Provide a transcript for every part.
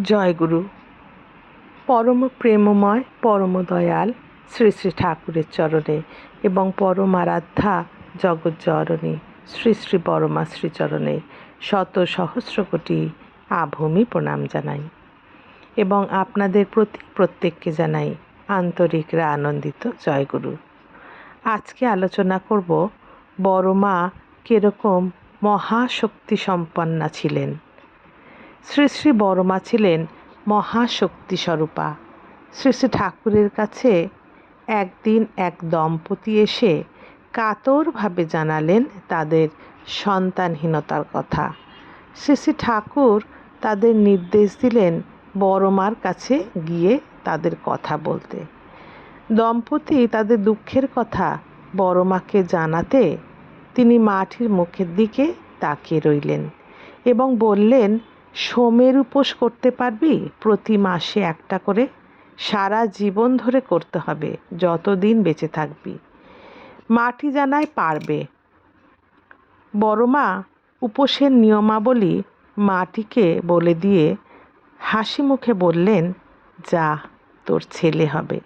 জয়গুরু। পরম প্রেমময়, পরম দয়াল শ্রী শ্রী ঠাকুরের চরণে এবং পরম আরাধ্যা জগৎ জরণী শ্রী শ্রী পরমা শ্রীচরণে শত সহস্র কোটি আভূমি প্রণাম জানাই এবং আপনাদের প্রতি প্রত্যেককে জানাই আন্তরিকরা আনন্দিত জয়গুরু। আজকে আলোচনা করব বড় মা কীরকম মহাশক্তি সম্পন্না ছিলেন। শ্রী শ্রী বড়মা ছিলেন মহাশক্তি স্বরূপা শ্রী শ্রী ঠাকুরের কাছে একদিন এক দম্পতি এসে কাতরভাবে জানালেন তাদের সন্তানহীনতার কথা। শ্রী শ্রী ঠাকুর তাদের নির্দেশ দিলেন বড়মার কাছে গিয়ে তাদের কথা বলতে। দম্পতি তাদের দুঃখের কথা বড়মাকে জানাতে তিনি মাটির মুখের দিকে তাকিয়ে রইলেন এবং বললেন সোমের উপোস করতে পারবি? প্রতি মাসে একটা করে সারা জীবন ধরে করতে হবে, যতদিন বেঁচে থাকবি। মাটি জানায় পারবে। বড় মা, উপোসের নিয়মাবলী মাটিকে বলে দিয়ে হাসি মুখে বললেন, যা তোর ছেলে হবে।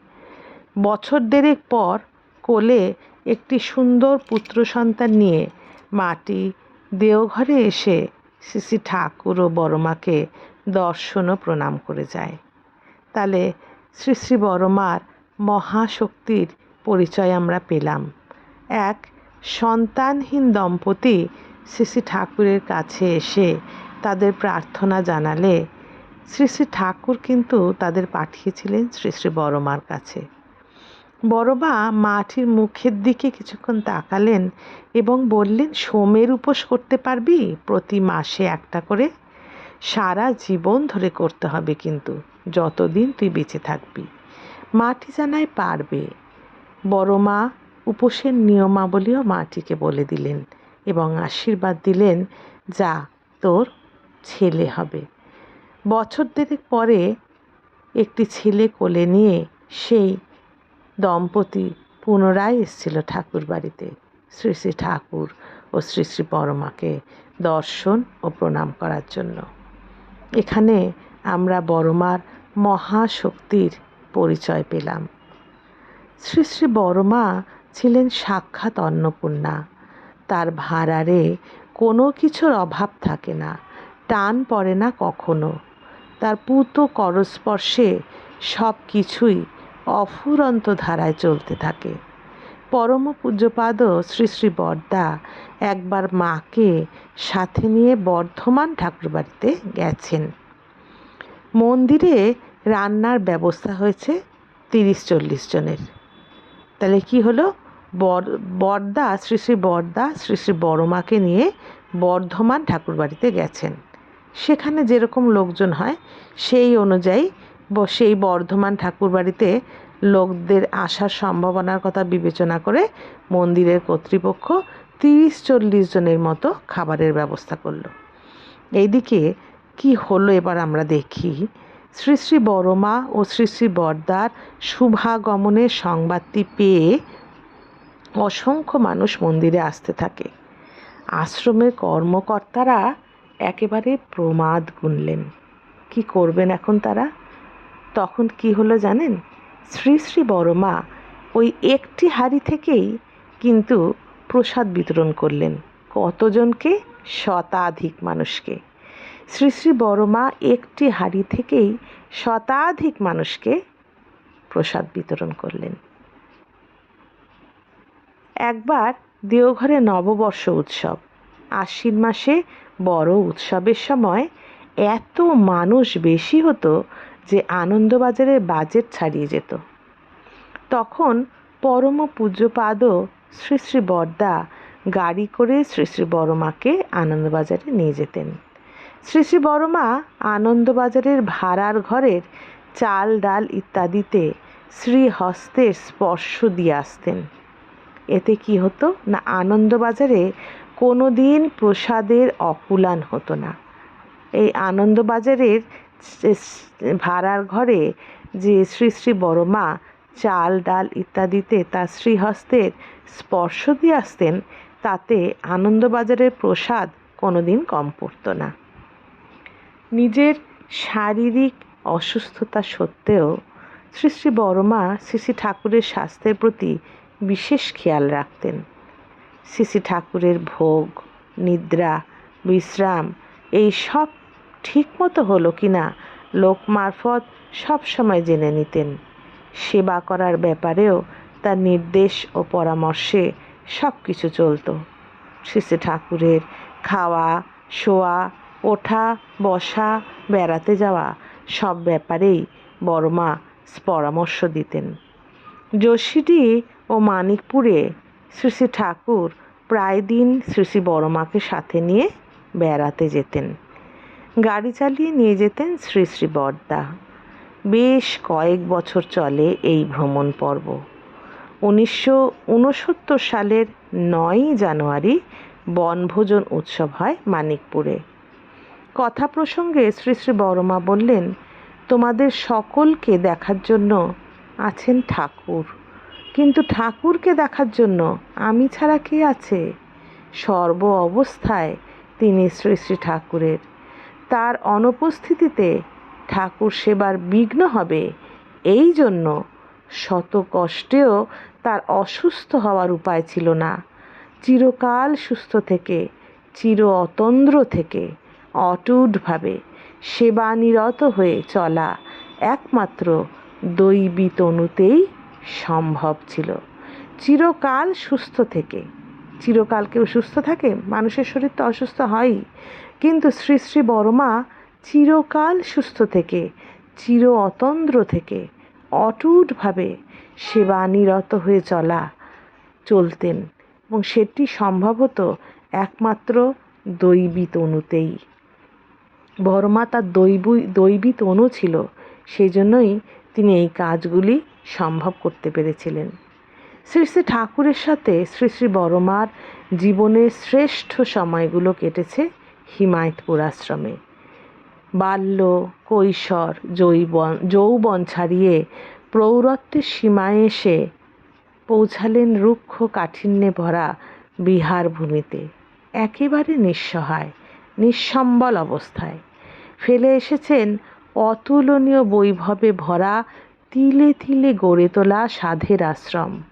বছর দেড়েক পর কোলে একটি সুন্দর পুত্র সন্তান নিয়ে মাটি দেওঘরে এসে শ্রী ঠাকুর ও বড়মাকে দর্শন ও প্রণাম করে যায়। তাহলে শ্রী শ্রী বড়মার মহাশক্তির পরিচয় আমরা পেলাম। এক সন্তানহীন দম্পতি শ্রী শ্রী ঠাকুরের কাছে এসে তাদের প্রার্থনা জানালে, শ্রী শ্রী ঠাকুর কিন্তু তাদের পাঠিয়েছিলেন শ্রী শ্রী বড়মার কাছে। বড়মা মাটির মুখের দিকে কিছুক্ষণ তাকালেন এবং বললেন, সোমের উপোস করতে পারবি? প্রতি মাসে একটা করে। সারা জীবন ধরে করতে হবে কিন্তু, যতদিন তুই বেঁচে থাকবি। মাটি জানায় পারবে। বড় মা উপোসের নিয়মাবলীও মাটিকে বলে দিলেন এবং আশীর্বাদ দিলেন, যা তোর ছেলে হবে। বছর দেড়েক পরে একটি ছেলে কোলে নিয়ে সেই দম্পতি পুনরায় এসেছিল ঠাকুর বাড়িতে। শ্রী শ্রী ঠাকুর ও শ্রী শ্রী পরমাকে দর্শন ও প্রণাম করার জন্য। এখানে আমরা বড়মার মহাশক্তির পরিচয় পেলাম। শ্রী শ্রী বড়মা ছিলেন সাক্ষাৎ অন্নপূর্ণা। তার ভাড়ারে কোনো কিছুর অভাব থাকে না, টান পড়ে না কখনো। তার পুত করস্পর্শে সব কিছুই অফুরন্ত ধারায় চলতে থাকে। পরম পূজ্যপাদ শ্রী শ্রী বর্দা একবার মাকে সাথে নিয়ে বর্ধমান ঠাকুরবাড়িতে গেছেন। মন্দিরে রান্নার ব্যবস্থা হয়েছে তিরিশ চল্লিশ জনের। তাহলে কি হলো? বর্দা, শ্রী শ্রী বর্দা, শ্রী শ্রী বড়মাকে নিয়ে বর্ধমান ঠাকুরবাড়িতে গেছেন। সেখানে যেরকম লোকজন হয়, সেই অনুযায়ী সেই বর্ধমান ঠাকুরবাড়িতে লোকদের আসার সম্ভাবনার কথা বিবেচনা করে মন্দিরের কর্তৃপক্ষ তিরিশ চল্লিশ জনের মতো খাবারের ব্যবস্থা করল। এইদিকে কি হলো এবার আমরা দেখি। শ্রী শ্রী বড়মা ও শ্রী শ্রী বর্দার শুভাগমনের সংবাদটি পেয়ে অসংখ্য মানুষ মন্দিরে আসতে থাকে। আশ্রমের কর্মকর্তারা একেবারে প্রমাদ গুনলেন। কি করবেন এখন তারা? তখন কি হলো জানেন? শ্রী শ্রী বড়মা ওই একটি হাড়ি থেকেই কিন্তু প্রসাদ বিতরণ করলেন কতজনকে? শতাধিক মানুষকে। শ্রী শ্রী বড়মা একটি হাড়ি থেকেই শতাধিক মানুষকে প্রসাদ বিতরণ করলেন। একবার দেওঘরে নববর্ষ উৎসব। আশ্বিন মাসে বড় উৎসবের সময় এত মানুষ বেশি হতো যে আনন্দবাজারের বাজেট ছাড়িয়ে যেত। তখন পরম পূজ্যপাদ শ্রী শ্রী বর্দা গাড়ি করে শ্রী শ্রী বড়মাকে আনন্দবাজারে নিয়ে যেতেন। শ্রী শ্রী বড়মা আনন্দবাজারের ভাড়ার ঘরের চাল, ডাল ইত্যাদিতে শ্রী হস্তের স্পর্শ দিয়ে আসতেন। এতে কি হতো না আনন্দবাজারে কোনো দিন প্রসাদের অকুলান হতো না। এই আনন্দবাজারের ভাড়ার ঘরে যে শ্রী শ্রী বড়মা চাল, ডাল ইত্যাদিতে তার শ্রীহস্তের স্পর্শ দিয়ে আসতেন, তাতে আনন্দবাজারের প্রসাদ কোনো দিন কম পড়তো না। নিজের শারীরিক অসুস্থতা সত্ত্বেও শ্রী শ্রী বড়মা শ্রী ঠাকুরের স্বাস্থ্যের প্রতি বিশেষ খেয়াল রাখতেন। শ্রী ঠাকুরের ভোগ, নিদ্রা, বিশ্রাম, এই সব ঠিক মতো হলো কি না, লোক মারফত সব সময় জেনে নিতেন। সেবা করার ব্যাপারেও তার নির্দেশ ও পরামর্শে সব কিছু চলতো। শ্রী ঠাকুরের খাওয়া, শোয়া, ওঠা, বসা, বেড়াতে যাওয়া সব ব্যাপারেই বড়মা পরামর্শ দিতেন। যোশীডি ও মানিকপুরে শ্রী শ্রী ঠাকুর প্রায় দিন শ্রী শ্রী বড়মাকে সাথে নিয়ে বেড়াতে যেতেন। গাড়ি চালিয়ে নিয়ে যেতেন শ্রী শ্রী বড়দা বেশ কয়েক বছর চলে এই ভ্রমণ পর্ব। উনিশশো উনসত্তর সালের নয়ই জানুয়ারি বনভোজন উৎসব হয় মানিকপুরে। কথা প্রসঙ্গে শ্রী শ্রী বড়মা বললেন, তোমাদের সকলকে দেখার জন্য আছেন ঠাকুর। কিন্তু ঠাকুরকে দেখার জন্য আমি ছাড়া কে আছে? সর্ব অবস্থায় তিনি শ্রী শ্রী ঠাকুরের তার অনুপস্থিতিতে ঠাকুর সেবার বিঘ্ন হবে। এই জন্য শত কষ্টেও তার অসুস্থ হওয়ার উপায় ছিল না। চিরকাল সুস্থ থেকে, চির অতন্দ্র থেকে, অটুটভাবে সেবা নিরত হয়ে চলা একমাত্র দৈবী তনুতেই সম্ভব ছিল। চিরকাল সুস্থ থেকে, চিরকাল কেউ সুস্থ থাকে? মানুষের শরীর তো অসুস্থ হয়ই। কিন্তু শ্রী শ্রী বর্মা চিরকাল সুস্থ থেকে, চির অতন্দ্র থেকে, অটুটভাবে সেবা নিরত হয়ে চলা, চলতেন। এবং সেটি সম্ভব হতো একমাত্র দৈবী তনুতেই বর্মা তার দৈবী দৈবী তনু ছিল সেই জন্যই তিনি এই কাজগুলি সম্ভব করতে পেরেছিলেন। শ্রী শ্রী ঠাকুরের সাথে শ্রী শ্রী বড়মার জীবনের শ্রেষ্ঠ সময়গুলো কেটেছে হিমায়তপুর আশ্রমে। বাল্য, কৈশোর জৈবন যৌবন ছাড়িয়ে প্রৌরত্বের সীমায় এসে পৌঁছালেন রুক্ষ কাঠিন্যে ভরা বিহার ভূমিতে। একেবারে নিঃসহায়, নিঃসম্বল অবস্থায়। ফেলে এসেছেন অতুলনীয় বৈভবে ভরা তিলে তিলে গড়ে তোলা সাধের আশ্রম।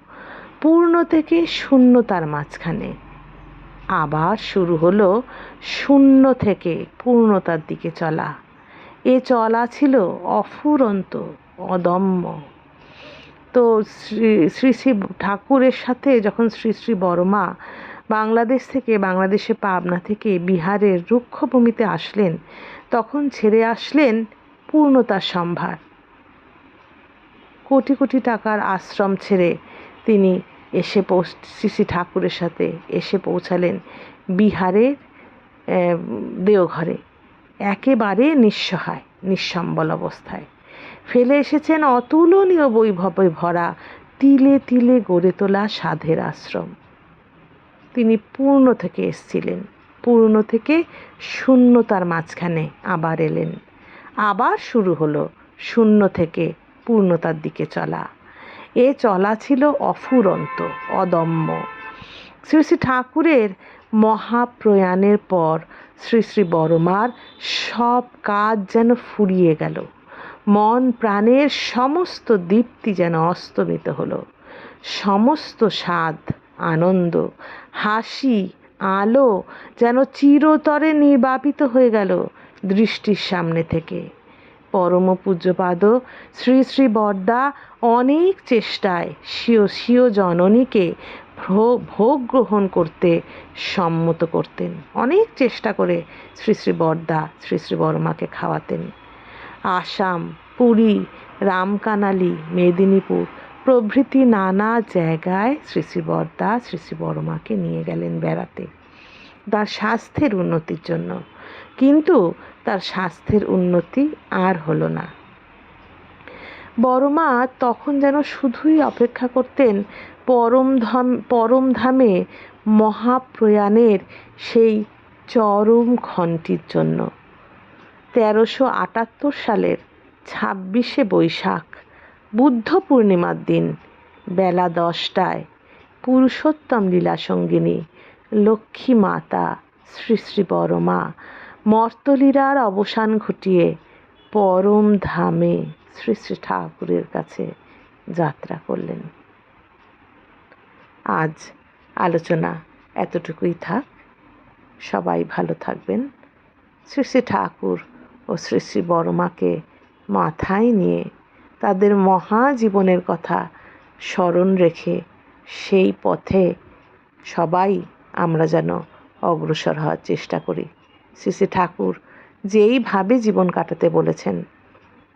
পূর্ণ থেকে শূন্যতার মাঝখানে। আবার শুরু হলো শূন্য থেকে পূর্ণতার দিকে চলা। এ চলা ছিল অফুরন্ত, অদম্য। তো শ্রী শ্রী শ্রী ঠাকুরের সাথে যখন শ্রী শ্রী বর্মা বাংলাদেশ থেকে, বাংলাদেশে পাবনা থেকে বিহারের রুক্ষভূমিতে আসলেন, তখন ছেড়ে আসলেন পূর্ণতার সম্ভার। কোটি কোটি টাকার আশ্রম ছেড়ে তিনি এসে পৌঁছ শ্রী ঠাকুরের সাথে এসে পৌঁছালেন বিহারের দেওঘরে। একেবারে নিঃসহায়, নিঃসম্বল অবস্থায়। ফেলে এসেছেন অতুলনীয় বৈভবে ভরা, তিলে তিলে গড়ে তোলা সাধের আশ্রম। তিনি পূর্ণ থেকে এসছিলেন, পূর্ণ থেকে শূন্যতার মাঝখানে আবার এলেন। আবার শুরু হলো শূন্য থেকে পূর্ণতার দিকে চলা। এ চলা ছিল অফুরন্ত, অদম্য। শ্রী শ্রী ঠাকুরের মহাপ্রয়াণের পর শ্রী শ্রী বড়মার সব কাজ যেন ফুরিয়ে গেল। মন প্রাণের সমস্ত দীপ্তি যেন অস্তমিত হলো। সমস্ত স্বাদ, আনন্দ, হাসি, আলো যেন চিরতরে নির্বাপিত হয়ে গেল দৃষ্টির সামনে থেকে। পরম পূজ্যপাদ শ্রী শ্রী বর্দা অনেক চেষ্টায় স্বীয় স্বীয় জননীকে ভোগ গ্রহণ করতে সম্মত করতেন। অনেক চেষ্টা করে শ্রী শ্রী বর্দা শ্রী শ্রী বর্মাকে খাওয়াতেন। আসাম, পুরী, রামকানালি, মেদিনীপুর প্রভৃতি নানা জায়গায় শ্রী শ্রী বর্দা শ্রী শ্রী বর্মাকে নিয়ে গেলেন বেড়াতে। তার স্বাস্থ্যের উন্নতির জন্য কিন্তু তার স্বাস্থ্যের উন্নতি আর হলো না। বড়মা তখন যেন শুধুই অপেক্ষা করতেন পরম ধাম, পরম ধামে মহাপ্রয়াণের সেই চরম ঘণ্টির জন্য। তেরোশো আটাত্তর সালের ছাব্বিশে বৈশাখ, বুদ্ধ পূর্ণিমার দিন, বেলা দশটায় পুরুষোত্তম লীলাসঙ্গিনী লক্ষ্মী মাতা শ্রী শ্রী বড়মা মর্তলীলার অবসান ঘটিয়ে পরম ধামে শ্রী শ্রী ঠাকুরের কাছে যাত্রা করলেন। আজ আলোচনা এতটুকুই থাক। সবাই ভালো থাকবেন। শ্রী শ্রী ঠাকুর ও শ্রী শ্রী বড়মাকে মাথায় নিয়ে তাদের মহাজীবনের কথা স্মরণ রেখে সেই পথে সবাই আমরা যেন অগ্রসর হওয়ার চেষ্টা করি। শ্রী ঠাকুর যেইভাবে জীবন কাটাতে বলেছেন,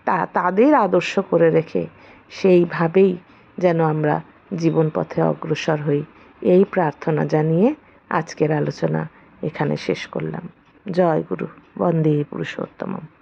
তা তাদের আদর্শ করে রেখে সেইভাবেই যেন আমরা জীবন পথে অগ্রসর হই। এই প্রার্থনা জানিয়ে আজকের আলোচনা এখানে শেষ করলাম। জয় গুরু, বন্দে পুরুষোত্তমম।